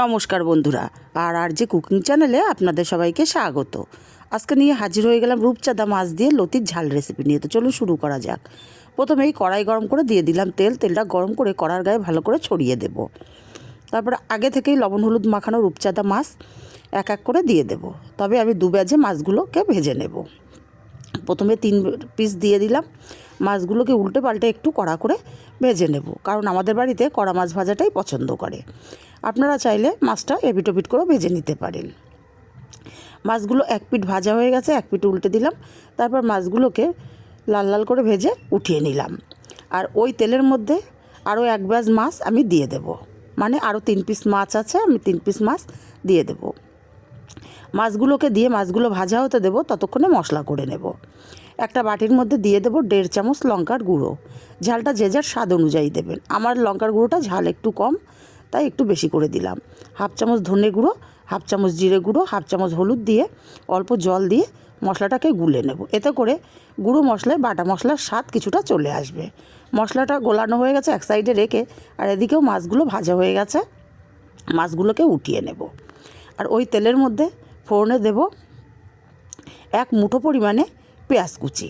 নমস্কার বন্ধুরা, আর আর যে কুকিং চ্যানেলে আপনাদের সবাইকে স্বাগত। আজকে নিয়ে হাজির হয়ে গেলাম রূপচাঁদা মাছ দিয়ে লতির ঝাল রেসিপি নিয়ে। তো চলুন শুরু করা যাক। প্রথমেই কড়াই গরম করে দিয়ে দিলাম তেল। তেলটা গরম করে কড়ার গায়ে ভালো করে ছড়িয়ে দেব। তারপরে আগে থেকেই লবণ, হলুদ মাখানো রূপচাঁদা মাছ এক এক করে দিয়ে দেব। তবে আমি দু ব্যাজে মাছগুলোকে ভেজে নেব। প্রথমে তিন পিস দিয়ে দিলাম। মাছগুলোকে উল্টে পাল্টে একটু কড়া করে ভেজে নেব। কারণ আমাদের বাড়িতে কড়া মাছ ভাজাটাই পছন্দ করে। আপনারা চাইলে মাছটা এপিট ওপিট করে ভেজে নিতে পারেন। মাছগুলো এক পিঠ ভাজা হয়ে গেছে, এক পিঠ উল্টে দিলাম। তারপর মাছগুলোকে লাল লাল করে ভেজে উঠিয়ে নিলাম। আর ওই তেলের মধ্যে আরও এক ব্যাজ মাছ আমি দিয়ে দেব। মানে আরও তিন পিস মাছ আছে, আমি তিন পিস মাছ দিয়ে দেবো। মাছগুলোকে দিয়ে মাছগুলো ভাজা হতে দেবো, ততক্ষণে মশলা করে নেব। একটা বাটির মধ্যে দিয়ে দেবো দেড় চামচ লঙ্কার গুঁড়ো। ঝালটা যে যার স্বাদ অনুযায়ী দেবেন। আমার লঙ্কার গুঁড়োটা ঝাল একটু কম, তাই একটু বেশি করে দিলাম। হাফ চামচ ধনে গুঁড়ো, হাফ চামচ জিরে গুঁড়ো, হাফ চামচ হলুদ দিয়ে অল্প জল দিয়ে মশলাটাকে গুলে নেব। এতে করে গুঁড়ো মশলায়, বাটা মশলার স্বাদ কিছুটা চলে আসবে। মশলাটা গোলানো হয়ে গেছে এক সাইডে রেখে, আর এদিকেও মাছগুলো ভাজা হয়ে গেছে। মাছগুলোকে উঠিয়ে নেব। আর ওই তেলের মধ্যে ফোড়নে দেব এক মুঠো পরিমাণে পেঁয়াজ কুচি।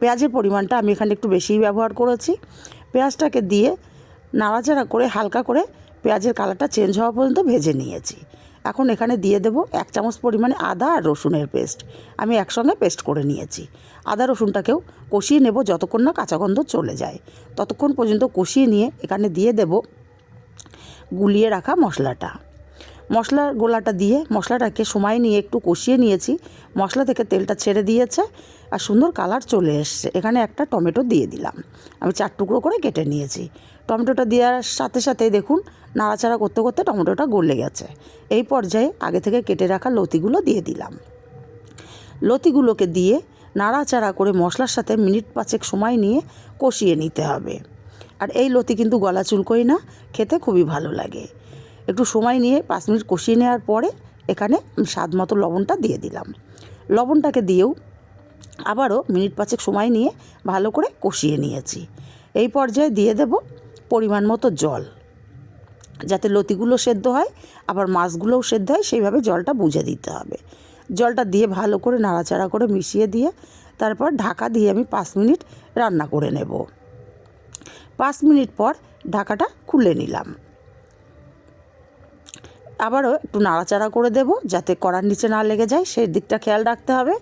পেঁয়াজের পরিমাণটা আমি এখানে একটু বেশিই ব্যবহার করেছি। পেঁয়াজটাকে দিয়ে নাড়াচাড়া করে হালকা করে পেঁয়াজের কালারটা চেঞ্জ হওয়া পর্যন্ত ভেজে নিয়েছি। এখন এখানে দিয়ে দেব এক চামচ পরিমাণে আদা আর রসুনের পেস্ট। আমি একসঙ্গে পেস্ট করে নিয়েছি। আদা রসুনটাকেও কষিয়ে নেব যতক্ষণ না কাঁচা গন্ধ চলে যায়। ততক্ষণ পর্যন্ত কষিয়ে নিয়ে এখানে দিয়ে দেব গুলিয়ে রাখা মশলাটা। মশলার গোলাটা দিয়ে মশলাটাকে সময় নিয়ে একটু কষিয়ে নিয়েছি। মশলা থেকে তেলটা ছেড়ে দিয়েছে আর সুন্দর কালার চলে এসছে। এখানে একটা টমেটো দিয়ে দিলাম। আমি চার টুকরো করে কেটে নিয়েছি। টমেটোটা দেওয়ার সাথে সাথেই দেখুন, নাড়াচাড়া করতে করতে টমেটোটা গলে গেছে। এই পর্যায়ে আগে থেকে কেটে রাখা লতিগুলো দিয়ে দিলাম। লতিগুলোকে দিয়ে নাড়াচাড়া করে মশলার সাথে মিনিট পাঁচেক সময় নিয়ে কষিয়ে নিতে হবে। আর এই লতি কিন্তু গলা চুলকোই না, খেতে খুবই ভালো লাগে। একটু সময় নিয়ে পাঁচ মিনিট কষিয়ে নেওয়ার পরে এখানে স্বাদ মতো লবণটা দিয়ে দিলাম। লবণটাকে দিয়েও আবারও মিনিট পাঁচেক সময় নিয়ে ভালো করে কষিয়ে নিয়েছি। এই পর্যায়ে দিয়ে দেব পরিমাণ মতো জল। যাতে লতিগুলো সেদ্ধ হয়, আবার মাছগুলোও সেদ্ধ হয়, সেইভাবে জলটা বুঝে দিতে হবে। জলটা দিয়ে ভালো করে নাড়াচাড়া করে মিশিয়ে দিয়ে তারপর ঢাকা দিয়ে আমি পাঁচ মিনিট রান্না করে নেব। পাঁচ মিনিট পর ঢাকাটা খুলে নিলাম। আবারও একটু নাড়াচাড়া করে দেব যাতে কড়ার নিচে না লেগে যায়। সেই দিকটা খেয়াল রাখতে হবে।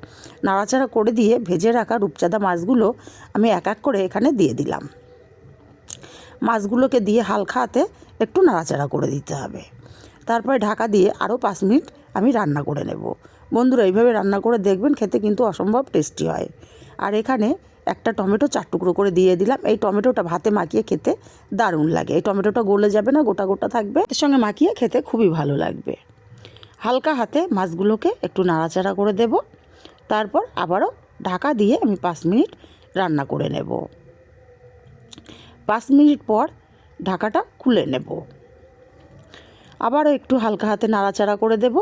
নাড়াচাড়া করে দিয়ে ভেজে রাখা রূপচাঁদা মাছগুলো আমি এক এক করে এখানে দিয়ে দিলাম। মাছগুলোকে দিয়ে হালকা হাতে একটু নাড়াচাড়া করে দিতে হবে। তারপরে ঢাকা দিয়ে আরও পাঁচ মিনিট আমি রান্না করে নেব। বন্ধুরা, এইভাবে রান্না করে দেখবেন খেতে কিন্তু অসম্ভব টেস্টি হয়। আর এখানে একটা টমেটো চার টুকরো করে দিয়ে দিলাম। এই টমেটোটা ভাতে মাখিয়ে খেতে দারুণ লাগে। এই টমেটোটা গলে যাবে না, গোটা গোটা থাকবে। এর সঙ্গে মাখিয়ে খেতে খুবই ভালো লাগবে। হালকা হাতে মাছগুলোকে একটু নাড়াচাড়া করে দেব। তারপর আবারও ঢাকা দিয়ে আমি পাঁচ মিনিট রান্না করে নেব। পাঁচ মিনিট পর ঢাকাটা খুলে নেব। আবারও একটু হালকা হাতে নাড়াচাড়া করে দেব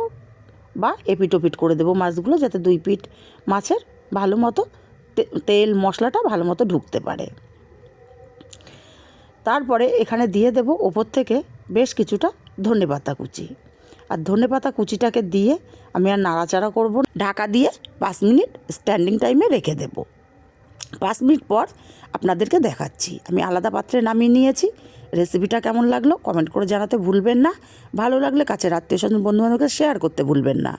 বা এপিট ওপিট করে দেবো মাছগুলো, যাতে দুই পিঠ মাছের ভালো মতো তেল মশলাটা ভালো মতো ঢুকতে পারে। তারপরে এখানে দিয়ে দেব ওপর থেকে বেশ কিছুটা ধনে পাতা কুচি। আর ধনে পাতা কুচিটাকে দিয়ে আমি আর নাড়াচাড়া করব ঢাকা দিয়ে পাঁচ মিনিট স্ট্যান্ডিং টাইমে রেখে দেব। পাঁচ মিনিট পর আপনাদেরকে দেখাচ্ছি। আমি আলাদা পাত্রে নামিয়ে নিয়েছি। রেসিপিটা কেমন লাগল কমেন্ট করে জানাতে ভুলবেন না। ভালো লাগলে কাছের আত্মীয় স্বজন বন্ধুবান্ধবকে শেয়ার করতে ভুলবেন না।